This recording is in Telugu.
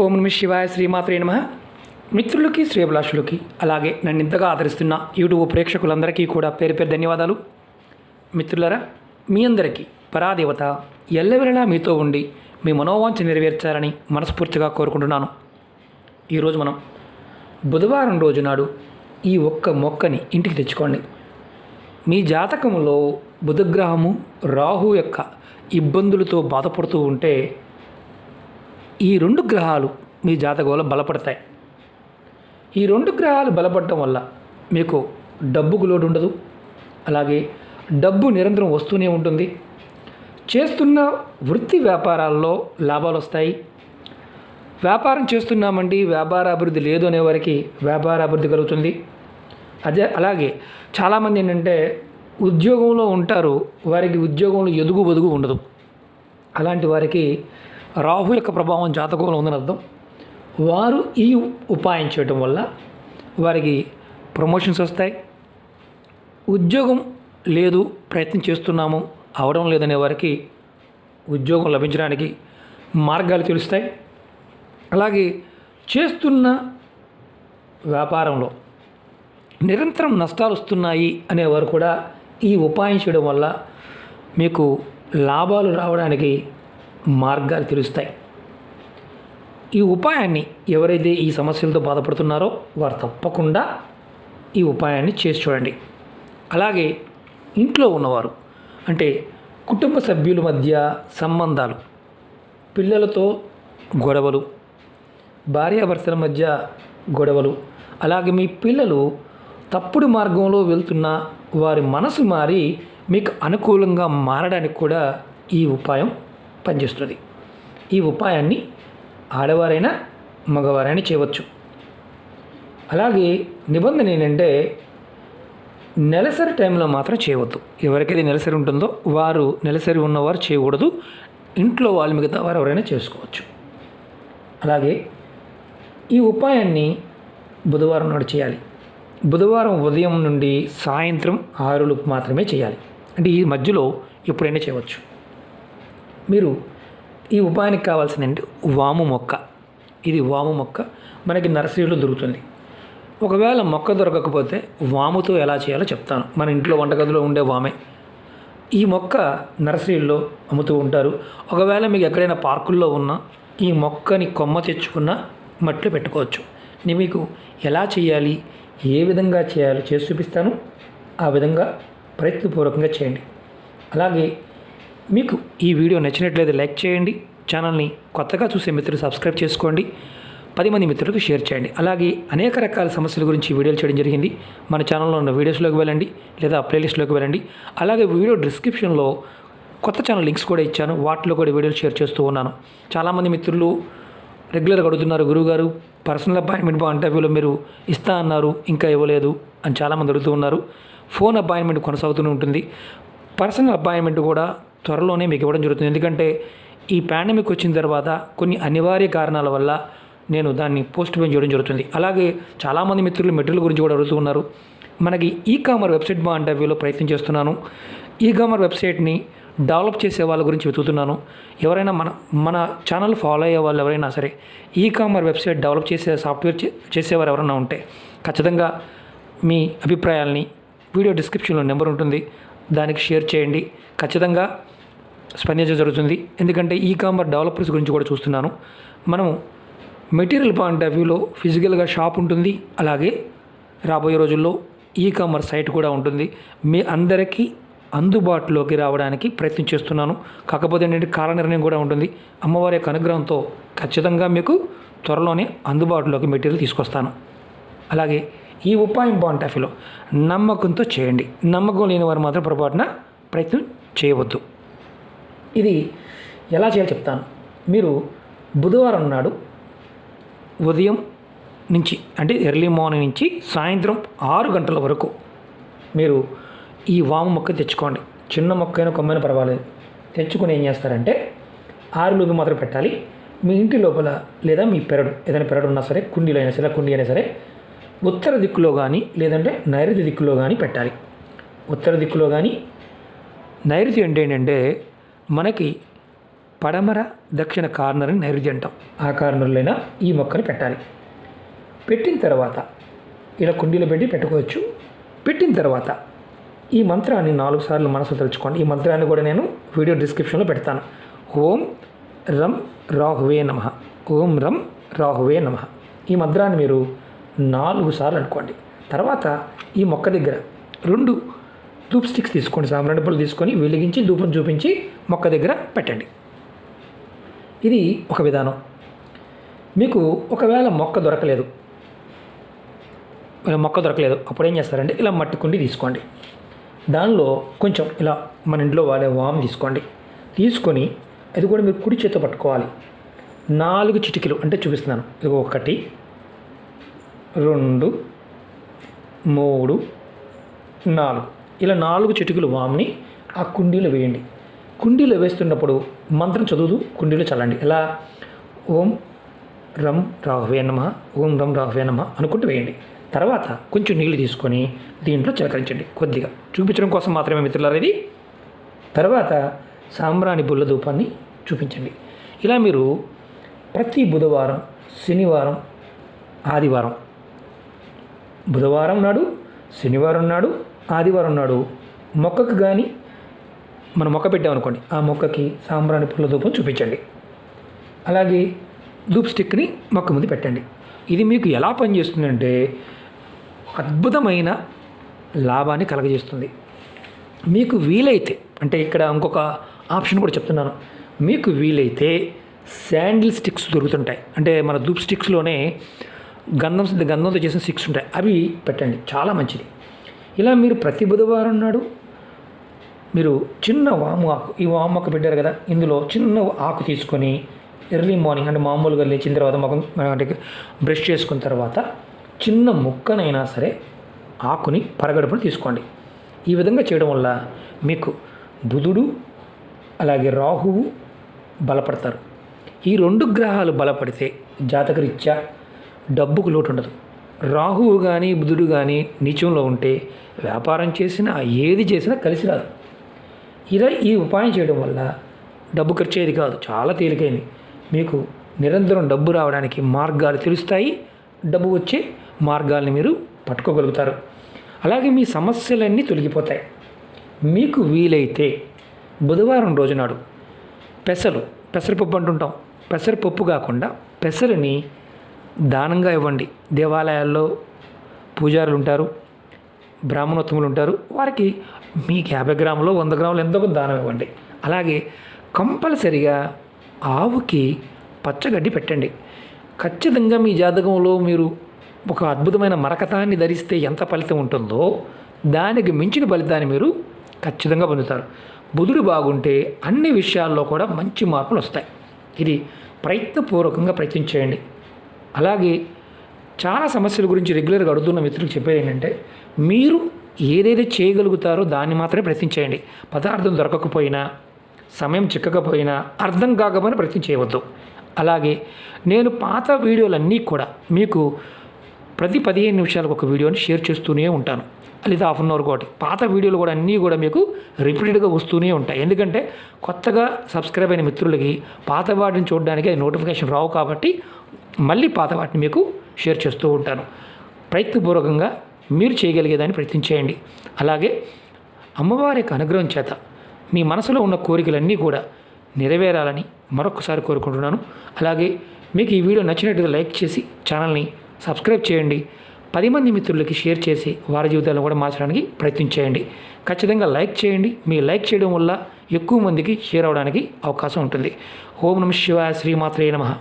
ఓం నమ శివాయ శ్రీమాత్రే నమ. మిత్రులకి శ్రేభిలాషులకి అలాగే నన్ను ఇంతగా ఆదరిస్తున్న యూట్యూబ్ ప్రేక్షకులందరికీ కూడా పేరు పేరు ధన్యవాదాలు. మిత్రులరా మీ అందరికీ పరాదేవత ఎల్లవెల్లలా మీతో ఉండి మీ మనోవాంఛ నెరవేర్చాలని మనస్ఫూర్తిగా కోరుకుంటున్నాను. ఈరోజు మనం బుధవారం రోజు నాడు ఈ ఒక్క మొక్కని ఇంటికి తెచ్చుకోండి. మీ జాతకంలో బుధగ్రహము రాహు యొక్క ఇబ్బందులతో బాధపడుతూ ఉంటే ఈ రెండు గ్రహాలు మీ జాతకంలో బలపడతాయి. ఈ రెండు గ్రహాలు బలపడటం వల్ల మీకు డబ్బుకు లోటు ఉండదు. అలాగే డబ్బు నిరంతరం వస్తూనే ఉంటుంది. చేస్తున్న వృత్తి వ్యాపారాల్లో లాభాలు వస్తాయి. వ్యాపారం చేస్తున్నామండి వ్యాపార అభివృద్ధి లేదు అనేవారికి వ్యాపార అభివృద్ధి కలుగుతుంది. అదే అలాగే చాలామంది ఏంటంటే ఉద్యోగంలో ఉంటారు వారికి ఉద్యోగంలో ఎదుగు బదుగు ఉండదు. అలాంటి వారికి రాహు యొక్క ప్రభావం జాతకంలో ఉందని అర్థం. వారు ఈ ఉపాయం చేయడం వల్ల వారికి ప్రమోషన్స్ వస్తాయి. ఉద్యోగం లేదు ప్రయత్నం చేస్తున్నాము అవడం లేదనే వారికి ఉద్యోగం లభించడానికి మార్గాలు తెలుస్తాయి. అలాగే చేస్తున్న వ్యాపారంలో నిరంతరం నష్టాలు వస్తున్నాయి అనేవారు కూడా ఈ ఉపాయం చేయడం వల్ల మీకు లాభాలు రావడానికి మార్గాలు తెలుస్తాయి. ఈ ఉపాయాన్ని ఎవరైతే ఈ సమస్యలతో బాధపడుతున్నారో వారు తప్పకుండా ఈ ఉపాయాన్ని చేసి చూడండి. అలాగే ఇంట్లో ఉన్నవారు అంటే కుటుంబ సభ్యుల మధ్య సంబంధాలు పిల్లలతో గొడవలు భార్యాభర్తల మధ్య గొడవలు అలాగే మీ పిల్లలు తప్పుడు మార్గంలో వెళ్తున్న వారి మనసు మారి మీకు అనుకూలంగా మారడానికి కూడా ఈ ఉపాయం పనిచేస్తుంది ఈ ఉపాయాన్ని ఆడవారైనా మగవారైనా చేయవచ్చు. అలాగే నిబంధన ఏంటంటే నెలసరి టైంలో మాత్రం చేయవద్దు. ఎవరికైతే నెలసరి ఉంటుందో వారు నెలసరి ఉన్నవారు చేయకూడదు. ఇంట్లో వాళ్ళు మిగతా వారు ఎవరైనా చేసుకోవచ్చు. అలాగే ఈ ఉపాయాన్ని బుధవారం నాడు చేయాలి. బుధవారం ఉదయం నుండి సాయంత్రం ఆరులోపు మాత్రమే చేయాలి. అంటే ఈ మధ్యలో ఎప్పుడైనా చేయవచ్చు. మీరు ఈ ఉపాయానికి కావాల్సిందంటే వాము మొక్క. ఇది వాము మొక్క మనకి నర్సరీలో దొరుకుతుంది. ఒకవేళ మొక్క దొరకకపోతే వాముతో ఎలా చేయాలో చెప్తాను. మన ఇంట్లో వంటగదిలో ఉండే వామే. ఈ మొక్క నర్సరీల్లో అమ్ముతూ ఉంటారు. ఒకవేళ మీకు ఎక్కడైనా పార్కుల్లో ఉన్నా ఈ మొక్కని కొమ్మ తెచ్చుకున్న మట్టిలో పెట్టుకోవచ్చు. నేను మీకు ఎలా చేయాలి? ఏ విధంగా చేయాలో చేసి చూపిస్తాను. ఆ విధంగా ప్రయత్నపూర్వకంగా చేయండి. అలాగే మీకు ఈ వీడియో నచ్చినట్లయితే లైక్ చేయండి ఛానల్ని కొత్తగా చూసే మిత్రులు సబ్స్క్రైబ్ చేసుకోండి పది మంది మిత్రులకు షేర్ చేయండి. అలాగే అనేక రకాల సమస్యల గురించి వీడియోలు చేయడం జరిగింది. మన ఛానల్లో ఉన్న వీడియోస్లోకి వెళ్ళండి లేదా ప్లేలిస్ట్లోకి వెళ్ళండి. అలాగే వీడియో డిస్క్రిప్షన్లో కొత్త ఛానల్ లింక్స్ కూడా ఇచ్చాను. వాటిలో కూడా వీడియోలు షేర్ చేస్తూ ఉన్నాను. చాలామంది మిత్రులు రెగ్యులర్గా అడుగుతున్నారు గురువుగారు పర్సనల్ అపాయింట్మెంట్ ఇంటర్వ్యూలో మీరు ఇస్తా అన్నారు ఇంకా ఇవ్వలేదు అని చాలామంది అడుగుతూ ఉన్నారు. ఫోన్ అపాయింట్మెంట్ కొనసాగుతూనే ఉంటుంది. పర్సనల్ అపాయింట్మెంట్ కూడా త్వరలోనే మీకు ఇవ్వడం జరుగుతుంది. ఎందుకంటే ఈ పాండమిక్ వచ్చిన తర్వాత కొన్ని అనివార్య కారణాల వల్ల నేను దాన్ని పోస్ట్ పోన్ చేయడం జరుగుతుంది. అలాగే చాలామంది మిత్రులు మెటీరియల్ గురించి కూడా అడుగుతూ ఉన్నారు. మనకి ఈ కామర్ వెబ్సైట్ బాగుంటే ఇంటర్వ్యూలో ప్రయత్నం చేస్తున్నాను. ఈ కామర్ వెబ్సైట్ని డెవలప్ చేసే వాళ్ళ గురించి వెతుకుతున్నాను. ఎవరైనా మన మన ఛానల్ ఫాలో అయ్యే వాళ్ళు ఎవరైనా సరే ఈ కామర్ వెబ్సైట్ డెవలప్ చేసే సాఫ్ట్వేర్ చేసేవారు ఎవరైనా ఉంటే ఖచ్చితంగా మీ అభిప్రాయాల్ని వీడియో డిస్క్రిప్షన్లో నెంబర్ ఉంటుంది. దానికి షేర్ చేయండి. ఖచ్చితంగా స్పందించడం జరుగుతుంది. ఎందుకంటే ఈ కామర్స్ డెవలపర్స్ గురించి కూడా చూస్తున్నాను. మనము మెటీరియల్ పాయింట్ ఆఫ్ వ్యూలో ఫిజికల్గా షాప్ ఉంటుంది. అలాగే రాబోయే రోజుల్లో ఈ కామర్స్ సైట్ కూడా ఉంటుంది. మీ అందరికీ అందుబాటులోకి రావడానికి ప్రయత్నం చేస్తున్నాను. కాకపోతే ఏంటంటే కాలనిర్ణయం కూడా ఉంటుంది. అమ్మవారి యొక్క అనుగ్రహంతో ఖచ్చితంగా మీకు త్వరలోనే అందుబాటులోకి మెటీరియల్ తీసుకొస్తాను. అలాగే ఈ ఉపాయం పాయింట్ ఆఫ్ వ్యూలో నమ్మకంతో చేయండి. నమ్మకం లేని వారు మాత్రం పొరపాటున ప్రయత్నం చేయవద్దు. ఇది ఎలా చేయాలో చెప్తాను. మీరు బుధవారం నాడు ఉదయం నుంచి అంటే ఎర్లీ మార్నింగ్ నుంచి సాయంత్రం ఆరు గంటల వరకు మీరు ఈ వాము మొక్క తెచ్చుకోండి. చిన్న మొక్క అయినా కొమ్మైనా పర్వాలేదు. తెచ్చుకొని ఏం చేస్తారంటే ఆరులోకి మాత్రం పెట్టాలి. మీ ఇంటి లోపల లేదా మీ పెరడు ఏదైనా పెరడు ఉన్నా సరే కుండీలో అయినా సరే కుండీ అయినా సరే ఉత్తర దిక్కులో కానీ లేదంటే నైరుతి దిక్కులో కానీ పెట్టాలి. ఉత్తర దిక్కులో కానీ నైరుతి అంటే ఏంటంటే మనకి పడమర దక్షిణ కార్నర్ని నైరుజంటం. ఆ కార్నర్లైనా ఈ మొక్కని పెట్టాలి. పెట్టిన తర్వాత ఇలా కుండీలో పెట్టి పెట్టుకోవచ్చు. పెట్టిన తర్వాత ఈ మంత్రాన్ని నాలుగు సార్లు మనసు తలుచుకోండి ఈ మంత్రాన్ని కూడా నేను వీడియో డిస్క్రిప్షన్లో పెడతాను. ఓం రం రాహువే నమ. ఓం రం రాహువే నమ. ఈ మంత్రాన్ని మీరు నాలుగు సార్లు అనుకోండి. తర్వాత ఈ మొక్క దగ్గర రెండు ధూప్ స్టిక్స్ తీసుకోండి సాంబ్రాణి పళ్ళు తీసుకొని వెలిగించి ధూపం చూపించి మొక్క దగ్గర పెట్టండి. ఇది ఒక విధానం. మీకు ఒకవేళ మొక్క దొరకలేదు మొక్క దొరకలేదు అప్పుడు ఏం చేస్తారంటే ఇలా మట్టి కుండి తీసుకోండి. దానిలో కొంచెం ఇలా మన ఇంట్లో వాడే వామ్ తీసుకోండి. తీసుకొని అది కూడా మీరు కుడి చేతితో పట్టుకోవాలి. నాలుగు చిటికలు అంటే చూపిస్తున్నాను. ఇది ఒకటి రెండు మూడు నాలుగు. ఇలా నాలుగు చిటికలు వామ్ని ఆ కుండీలో వేయండి. కుండీలో వేస్తున్నప్పుడు మంత్రం చదువుతూ కుండీలో చల్లండి. ఎలా? ఓం రం రాహువే నమ ఓం రం రాహువే నమ అనుకుంటూ వేయండి. తర్వాత కొంచెం నీళ్ళు తీసుకొని దీంట్లో చిలకరించండి కొద్దిగా. చూపించడం కోసం మాత్రమే మిత్రులారు ఇది. తర్వాత సాంబ్రాణి బుల్ల ధూపాన్ని చూపించండి. ఇలా మీరు ప్రతి బుధవారం శనివారం ఆదివారం బుధవారం నాడు శనివారం నాడు ఆదివారం నాడు మొక్కకు కానీ మనం మొక్క పెట్టామనుకోండి ఆ మొక్కకి సాంబ్రాణి పుల్ల ధూపం చూపించండి. అలాగే ధూప్ స్టిక్ని మొక్క ముందు పెట్టండి. ఇది మీకు ఎలా పనిచేస్తుందంటే అద్భుతమైన లాభాన్ని కలగజేస్తుంది. మీకు వీలైతే అంటే ఇక్కడ ఇంకొక ఆప్షన్ కూడా చెప్తున్నాను. మీకు వీలైతే శాండిల్ స్టిక్స్ దొరుకుతుంటాయి. అంటే మన ధూప్ స్టిక్స్లోనే గంధం గంధంతో చేసిన సిక్స్ ఉంటాయి. అవి పెట్టండి. చాలా మంచిది. ఇలా మీరు ప్రతి బుధవారం నాడు మీరు చిన్న వాము ఆకు ఈ వాము ఆకు పెట్టారు కదా ఇందులో చిన్న ఆకు తీసుకొని ఎర్లీ మార్నింగ్ అంటే మామూలుగా లేచిన తర్వాత ముఖం అంటే బ్రష్ చేసుకున్న తర్వాత చిన్న ముక్కనైనా సరే ఆకుని పరగడుపున తీసుకోండి. ఈ విధంగా చేయడం వల్ల మీకు బుధుడు అలాగే రాహువు బలపడతారు. ఈ రెండు గ్రహాలు బలపడితే జాతకరీత్యా డబ్బుకు లోటు ఉండదు రాహువు కానీ బుధుడు కానీ నీచంలో ఉంటే వ్యాపారం చేసినా ఏది చేసినా కలిసి రాదు. ఇలా ఈ ఉపాయం చేయడం వల్ల డబ్బు ఖర్చు అయ్యేది కాదు. చాలా తేలికైంది. మీకు నిరంతరం డబ్బు రావడానికి మార్గాలు తెలుస్తాయి. డబ్బు వచ్చే మార్గాల్ని మీరు పట్టుకోగలుగుతారు. అలాగే మీ సమస్యలన్నీ తొలగిపోతాయి. మీకు వీలైతే బుధవారం రోజు నాడు పెసలు పెసరపప్పు అంటుంటాం. పెసరపప్పు కాకుండా పెసరుని దానంగా ఇవ్వండి. దేవాలయాల్లో పూజారులు ఉంటారు బ్రాహ్మణోత్తములు ఉంటారు వారికి మీకు యాభై గ్రాములు వంద గ్రాములు ఎంతో దానం ఇవ్వండి. అలాగే కంపల్సరిగా ఆవుకి పచ్చగడ్డి పెట్టండి. ఖచ్చితంగా మీ జాతకంలో మీరు ఒక అద్భుతమైన మరకతాన్ని ధరిస్తే ఎంత ఫలితం ఉంటుందో దానికి మించిన ఫలితాన్ని మీరు ఖచ్చితంగా పొందుతారు. బుధుడు బాగుంటే అన్ని విషయాల్లో కూడా మంచి మార్పులు వస్తాయి ఇది ప్రయత్నపూర్వకంగా ప్రయత్నం చేయండి. అలాగే చాలా సమస్యల గురించి రెగ్యులర్గా అడుగుతున్న మిత్రులకు చెప్పేది ఏంటంటే మీరు ఏదైతే చేయగలుగుతారో దాన్ని మాత్రమే ప్రయత్నించేయండి. పదార్థం దొరకకపోయినా సమయం చిక్కకపోయినా అర్థం కాకపోయినా ప్రయత్నం చేయవద్దు. అలాగే నేను పాత వీడియోలన్నీ కూడా మీకు ప్రతి పదిహేను నిమిషాలకు ఒక వీడియోని షేర్ చేస్తూనే ఉంటాను. లేదా హాఫ్ అన్ అవర్ ఒకటి పాత వీడియోలు కూడా అన్నీ కూడా మీకు రిపీటెడ్గా వస్తూనే ఉంటాయి. ఎందుకంటే కొత్తగా సబ్స్క్రైబ్ అయిన మిత్రులకి పాత వాటిని చూడడానికి అది నోటిఫికేషన్ రావు కాబట్టి మళ్ళీ పాత వాటిని మీకు షేర్ చేస్తూ ఉంటాను. ప్రయత్నపూర్వకంగా మీరు చేయగలిగేదాన్ని ప్రయత్నించేయండి. అలాగే అమ్మవారి యొక్క అనుగ్రహం చేత మీ మనసులో ఉన్న కోరికలన్నీ కూడా నెరవేరాలని మరొకసారి కోరుకుంటున్నాను. అలాగే మీకు ఈ వీడియో నచ్చినట్టుగా లైక్ చేసి ఛానల్ని సబ్స్క్రైబ్ చేయండి. పది మంది మిత్రులకి షేర్ చేసి వారి జీవితాలను కూడా మార్చడానికి ప్రయత్నించేయండి. ఖచ్చితంగా లైక్ చేయండి. మీ లైక్ చేయడం వల్ల ఎక్కువ మందికి షేర్ అవడానికి అవకాశం ఉంటుంది. ఓం నమ శివాయ శ్రీమాత్రే నమః.